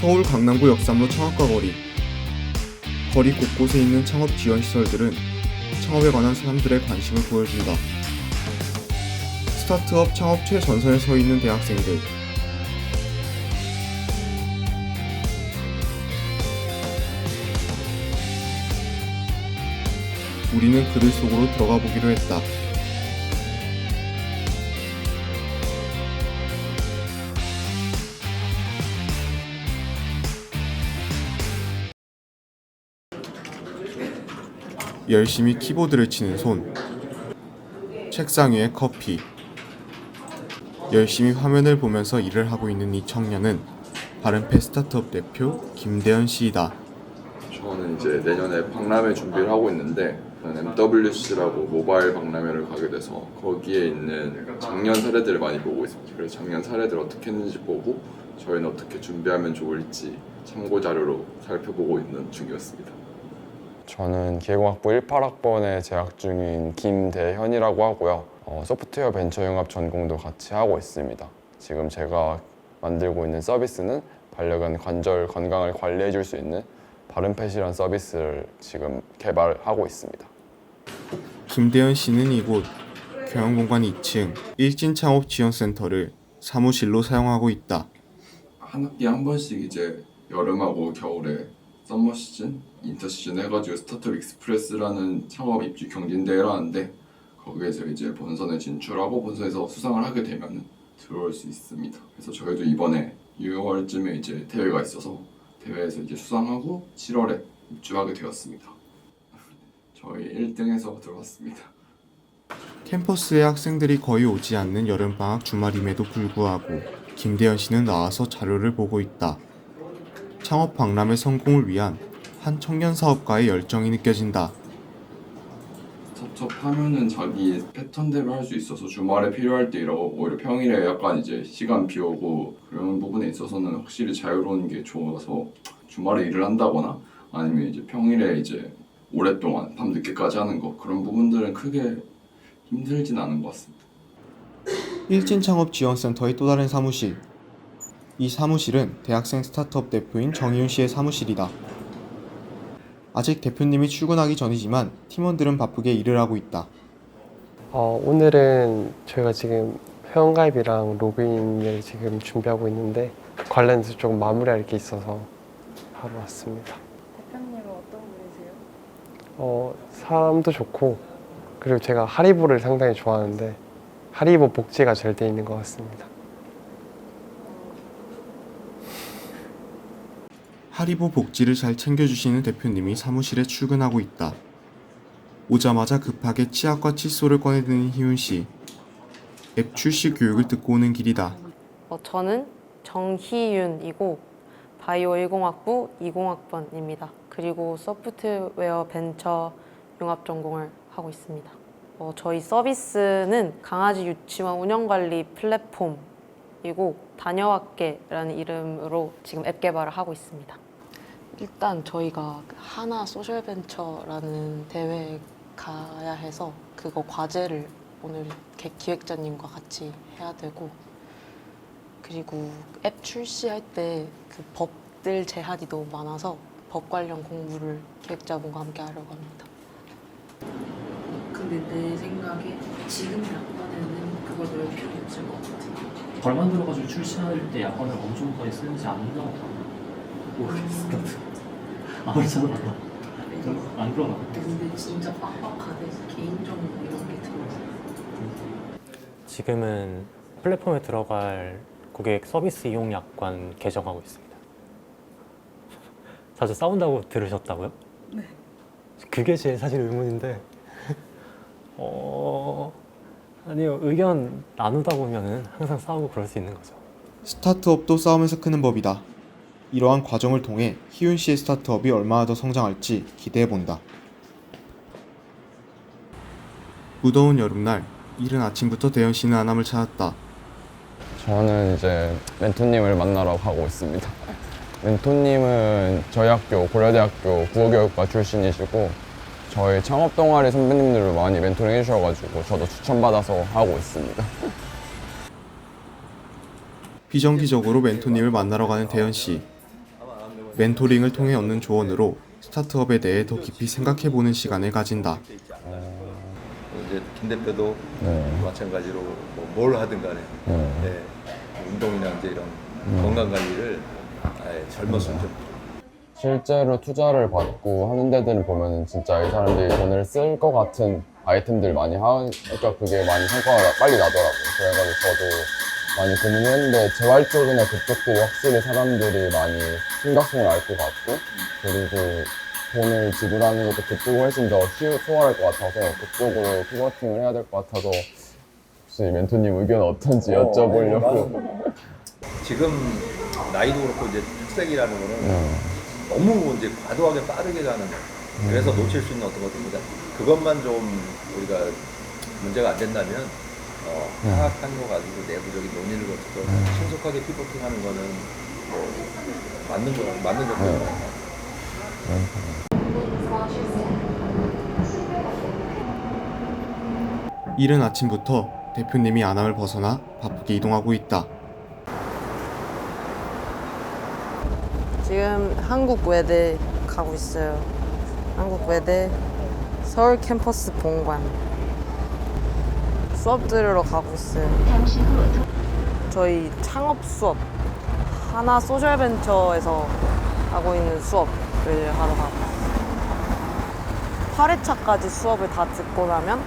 서울 강남구 역삼로 창업가 거리. 거리 곳곳에 있는 창업 지원 시설들은 창업에 관한 사람들의 관심을 보여준다. 스타트업 창업 최전선에 서 있는 대학생들. 우리는 그들 속으로 들어가 보기로 했다. 열심히 키보드를 치는 손. 책상 위에 커피. 열심히 화면을 보면서 일을 하고 있는 이 청년은 바른패 스타트업 대표 김대현 씨이다. 저는 이제 내년에 박람회 준비를 하고 있는데 MWC라고 모바일 박람회를 가게 돼서 거기에 있는 작년 사례들을 많이 보고 있습니다. 그래서 작년 사례들 어떻게 했는지 보고 저희는 어떻게 준비하면 좋을지 참고 자료로 살펴보고 있는 중이었습니다. 저는 기계공학부 18학번에 재학 중인 김대현이라고 하고요. 어, 소프트웨어 벤처 융합 전공도 같이 하고 있습니다. 지금 제가 만들고 있는 서비스는 반려견 관절 건강을 관리해 줄 수 있는 바른펫이라는 서비스를 지금 개발하고 있습니다. 김대현 씨는 이곳 경영공간 2층 일진창업지원센터를 사무실로 사용하고 있다. 한 학기에 한 번씩 이제 여름하고 겨울에 썸머 시즌, 인터 시즌 해가지고 스타트업 익스프레스라는 창업 입주 경진대회를 하는데 거기에서 이제 본선에 진출하고 본선에서 수상을 하게 되면 들어올 수 있습니다. 그래서 저희도 이번에 6월쯤에 이제 대회가 있어서 대회에서 이제 수상하고 7월에 입주하게 되었습니다. 저희 1등에서 들어왔습니다. 캠퍼스에 학생들이 거의 오지 않는 여름방학 주말임에도 불구하고 김대현 씨는 나와서 자료를 보고 있다. 창업 박람회 성공을 위한 한 청년 사업가의 열정이 느껴진다. 스타트업 하면은 자기 패턴대로 할 수 있어서 주말에 필요할 때 일하고 오히려 평일에 약간 이제 시간 비우고 그런 부분에 있어서는 확실히 자유로운 게 좋아서 주말에 일을 한다거나 아니면 이제 평일에 이제 오랫동안 밤 늦게까지 하는 거 그런 부분들은 크게 힘들진 않은 것 같습니다. 일진 창업 지원센터의 또 다른 사무실. 이 사무실은 대학생 스타트업 대표인 정희윤 씨의 사무실이다. 아직 대표님이 출근하기 전이지만 팀원들은 바쁘게 일을 하고 있다. 어, 오늘은 저희가 지금 회원가입이랑 로그인을 지금 준비하고 있는데 관련해서 조금 마무리할 게 있어서 하러 왔습니다. 대표님은 어떤 분이세요? 어, 사람도 좋고 그리고 제가 하리보를 상당히 좋아하는데 하리보 복지가 잘 돼 있는 것 같습니다. 하리보 복지를 잘 챙겨주시는 대표님이 사무실에 출근하고 있다. 오자마자 급하게 치약과 칫솔을 꺼내드는 희윤 씨. 앱 출시 교육을 듣고 오는 길이다. 어, 저는 정희윤이고 바이오 10학부 20학번입니다. 그리고 소프트웨어 벤처 융합 전공을 하고 있습니다. 어, 저희 서비스는 강아지 유치원 운영관리 플랫폼이고 다녀왔게라는 이름으로 지금 앱 개발을 하고 있습니다. 일단 저희가 그 하나 소셜벤처라는 대회에 가야 해서 그거 과제를 오늘 개- 기획자님과 같이 해야 되고 그리고 앱 출시할 때 그 법들 제한이 너무 많아서 법 관련 공부를 기획자분과 함께 하려고 합니다. 근데 내 생각에 지금 약관에는 그걸 넣을 필요 없을 것 같아. 벌 만 들어가지고 출시할 때 약관을 어느 정도까지 쓰는지 안다고 봐. 모르겠어. 아무리 찾아봐도 안 그러나 봐. 근데 진짜 빡빡하대. 개인정보 이런 게 들어있어. 지금은 플랫폼에 들어갈 고객 서비스 이용 약관 개정하고 있습니다. 자주 싸운다고 들으셨다고요? 네. 그게 제일 사실 의문인데, 어, 아니요, 의견 나누다 보면은 항상 싸우고 그럴 수 있는 거죠. 스타트업도 싸우면서 크는 법이다. 이러한 과정을 통해 희윤 씨의 스타트업이 얼마나 더 성장할지 기대해 본다. 무더운 여름날 이른 아침부터 대현 씨는 아남을 찾았다. 저는 이제 멘토님을 만나러 가고 있습니다. 멘토님은 저희 학교 고려대학교 국어교육과 출신이시고 저희 창업 동아리 선배님들을 많이 멘토링 해주셔가지고 저도 추천받아서 하고 있습니다. 비정기적으로 멘토님을 만나러 가는 대현 씨. 멘토링을 통해 얻는 조언으로 스타트업에 대해 더 깊이 생각해보는 시간을 가진다. 이제 김 대표도 네. 마찬가지로 뭐 뭘 하든 간에 네. 네, 운동이나 이제 이런 건강 관리를 아예 젊었을 때 실제로 투자를 받고 하는 데들을 보면은 진짜 이 사람들이 돈을 쓸 것 같은 아이템들 많이 하니까 그게 많이 성과가 나- 빨리 나더라고요. 그래가지고 저도 많이 고민을 했는데 재활 쪽이나 그쪽들이 확실히 사람들이 많이 심각성을 알 것 같고 그리고 돈을 지불하는 것도 그쪽이 훨씬 더 쉬, 수월할 것 같아서 그쪽으로 피버팅을 해야 될 것 같아서 혹시 멘토님 의견 어떤지 어, 여쭤보려고 지금 나이도 그렇고 이제 학생이라는 거는 네. 너무 이제 과도하게 빠르게 가는 거. 그래서 놓칠 수 있는 어떤 것들보다 그것만 좀 우리가 문제가 안 된다면 어, 파악한 거 가지고 내부적인 논의를 거쳐서 신속하게 피버팅하는 거는 뭐 맞는 거 맞는 거 네. 같아요. 이른 아침부터 대표님이 안암을 벗어나 바쁘게 이동하고 있다. 지금 한국 외대 가고 있어요. 한국 외대 서울 캠퍼스 본관 수업 들으러 가고 있어요. 저희 창업 수업 하나 소셜벤처에서 하고 있는 수업을 하러 가고 있어요. 8회차까지 수업을 다 듣고 나면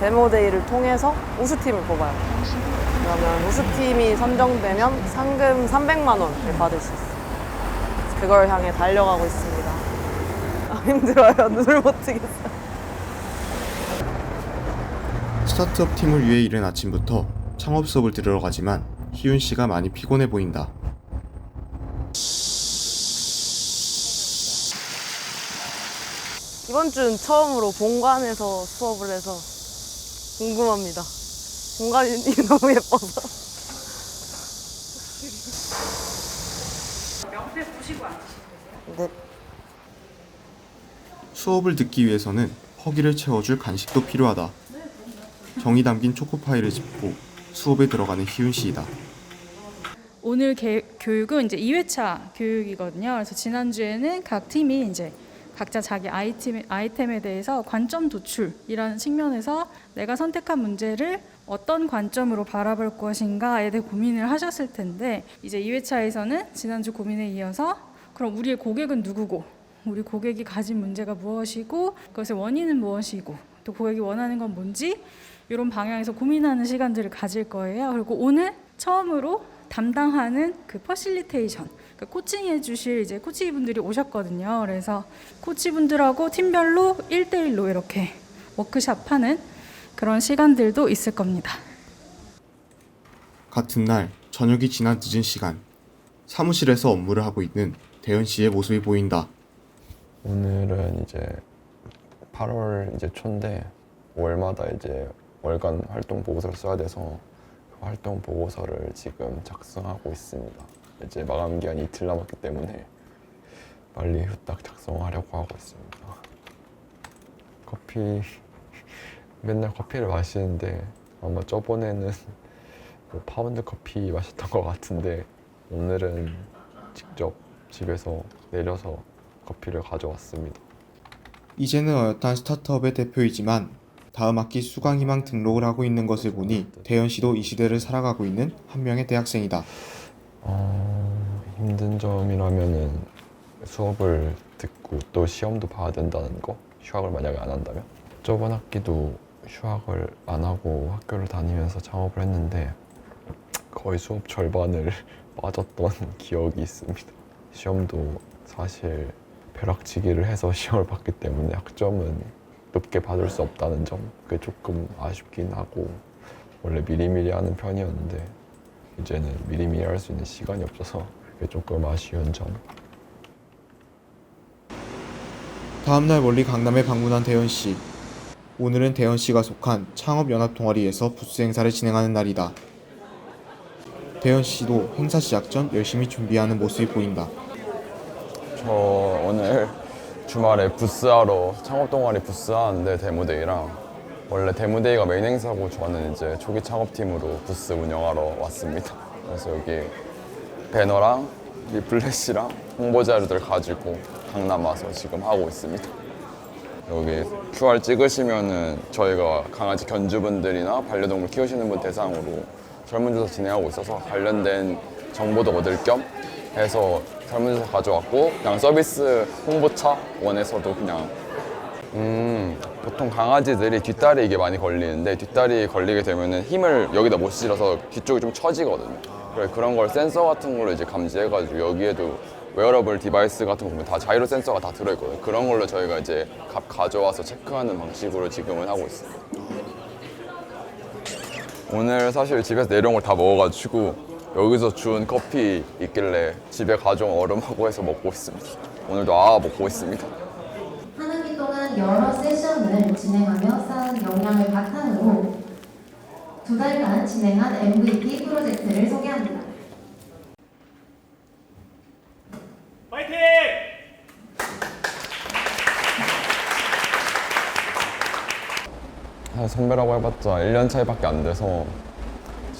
데모데이를 통해서 우수팀을 뽑아요. 그러면 우수팀이 선정되면 상금 300만 원을 받을 수 있어요. 그걸 향해 달려가고 있습니다. 아, 힘들어요. 눈을 못 뜨겠어요. 스타트업 팀을 위해 이른 아침부터 창업 수업을 들으러 가지만 희윤 씨가 많이 피곤해 보인다. 이번 주는 처음으로 본관에서 수업을 해서 궁금합니다. 본관이 너무 예뻐서. 명패 보시고 앉으시면 되세요. 네. 수업을 듣기 위해서는 허기를 채워줄 간식도 필요하다. 정이 담긴 초코파이를 짚고 수업에 들어가는 희윤 씨이다. 오늘 개- 교육은 이제 2회차 교육이거든요. 그래서 지난주에는 각 팀이 이제 각자 자기 아이템, 아이템에 대해서 관점 도출이라는 측면에서 내가 선택한 문제를 어떤 관점으로 바라볼 것인가에 대해 고민을 하셨을 텐데 이제 2회차에서는 지난주 고민에 이어서 그럼 우리의 고객은 누구고 우리 고객이 가진 문제가 무엇이고 그것의 원인은 무엇이고 또 고객이 원하는 건 뭔지 이런 방향에서 고민하는 시간들을 가질 거예요. 그리고 오늘 처음으로 담당하는 그 퍼실리테이션, 그 코칭해 주실 이제 코치분들이 오셨거든요. 그래서 코치분들하고 팀별로 1대1로 이렇게 워크샵 하는 그런 시간들도 있을 겁니다. 같은 날 저녁이 지난 늦은 시간 사무실에서 업무를 하고 있는 대현 씨의 모습이 보인다. 오늘은 이제 8월 이제 초인데 월마다 이제 월간 활동 보고서를 써야 돼서 그 활동 보고서를 지금 작성하고 있습니다. 이제 마감 기한이 이틀 남았기 때문에 빨리 후딱 작성하려고 하고 있습니다. 커피 맨날 커피를 마시는데 아마 저번에는 뭐 파운드 커피 마셨던 것 같은데 오늘은 직접 집에서 내려서 커피를 가져왔습니다. 이제는 어엿한 스타트업의 대표이지만 다음 학기 수강희망 등록을 하고 있는 것을 보니 대현 씨도 이 시대를 살아가고 있는 한 명의 대학생이다. 어, 힘든 점이라면은 수업을 듣고 또 시험도 봐야 된다는 거. 휴학을 만약에 안 한다면. 저번 학기도 휴학을 안 하고 학교를 다니면서 창업을 했는데 거의 수업 절반을 빠졌던 기억이 있습니다. 시험도 사실 벼락치기를 해서 시험을 봤기 때문에 학점은 높게 받을 수 없다는 점 그게 조금 아쉽긴 하고 원래 미리미리 하는 편이었는데 이제는 미리미리 할 수 있는 시간이 없어서 그게 조금 아쉬운 점. 다음날 멀리 강남에 방문한 대현 씨. 오늘은 대현 씨가 속한 창업 연합 동아리에서 부스 행사를 진행하는 날이다. 대현 씨도 행사 시작 전 열심히 준비하는 모습이 보인다. 저 오늘 주말에 부스하러 창업 동아리 부스 하는데 데모데이랑 원래 데모데이가 메인 행사고 저는 이제 초기 창업팀으로 부스 운영하러 왔습니다. 그래서 여기 배너랑 리플렛이랑 홍보 자료들 가지고 강남 와서 지금 하고 있습니다. 여기 QR 찍으시면은 저희가 강아지 견주분들이나 반려동물 키우시는 분 대상으로 설문조사 진행하고 있어서 관련된 정보도 얻을 겸 해서 설문조사 가져왔고 그냥 서비스 홍보차 원에서도 그냥 음, 보통 강아지들이 뒷다리 이게 많이 걸리는데 뒷다리 걸리게 되면은 힘을 여기다 못 실어서 뒤쪽이 좀 처지거든요. 그래 그런 걸 센서 같은 걸로 이제 감지해가지고 여기에도 웨어러블 디바이스 같은 거 보면 다 자이로 센서가 다 들어있거든요. 그런 걸로 저희가 이제 가, 가져와서 체크하는 방식으로 지금은 하고 있어요. 오늘 사실 집에서 내려온 걸 다 먹어가지고 여기서 준 커피 있길래 집에 가져온 얼음하고 해서 먹고 있습니다. 오늘도 아 먹고 있습니다. 한 학기 동안 여러 세션을 진행하며 쌓은 역량을 바탕으로 두 달간 진행한 MVP 프로젝트를 소개합니다. 사실 선배라고 해봤자 1년 차이밖에 안 돼서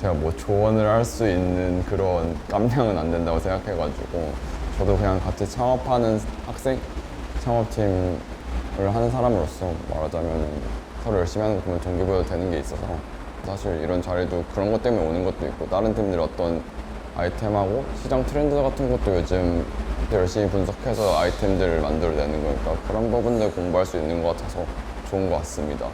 제가 뭐 조언을 할 수 있는 그런 깜냥은 안 된다고 생각해가지고 저도 그냥 같이 창업하는 학생, 창업팀을 하는 사람으로서 말하자면 서로 열심히 하는 거 보면 동기부여 되는 게 있어서 사실 이런 자리도 그런 것 때문에 오는 것도 있고 다른 팀들 어떤 아이템하고 시장 트렌드 같은 것도 요즘 열심히 분석해서 아이템들을 만들어내는 거니까 그런 부분들 공부할 수 있는 것 같아서 좋은 것 같습니다.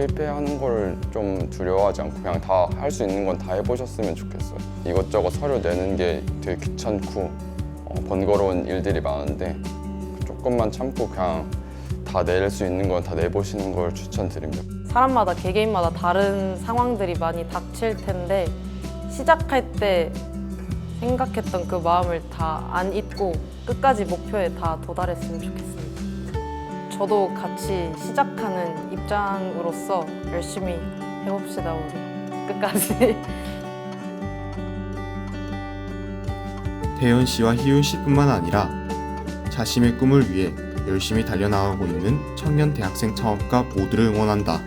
실패하는 걸 좀 두려워하지 않고 그냥 다 할 수 있는 건 다 해보셨으면 좋겠어요. 이것저것 서류 내는 게 되게 귀찮고 어, 번거로운 일들이 많은데 조금만 참고 그냥 다 낼 수 있는 건 다 내보시는 걸 추천드립니다. 사람마다 개개인마다 다른 상황들이 많이 닥칠 텐데 시작할 때 생각했던 그 마음을 다 안 잊고 끝까지 목표에 다 도달했으면 좋겠습니다. 저도 같이 시작하는 입장으로서 열심히 해봅시다 우리 끝까지. 태연 씨와 희윤 씨뿐만 아니라 자신의 꿈을 위해 열심히 달려나가고 있는 청년 대학생 창업가 모두를 응원한다.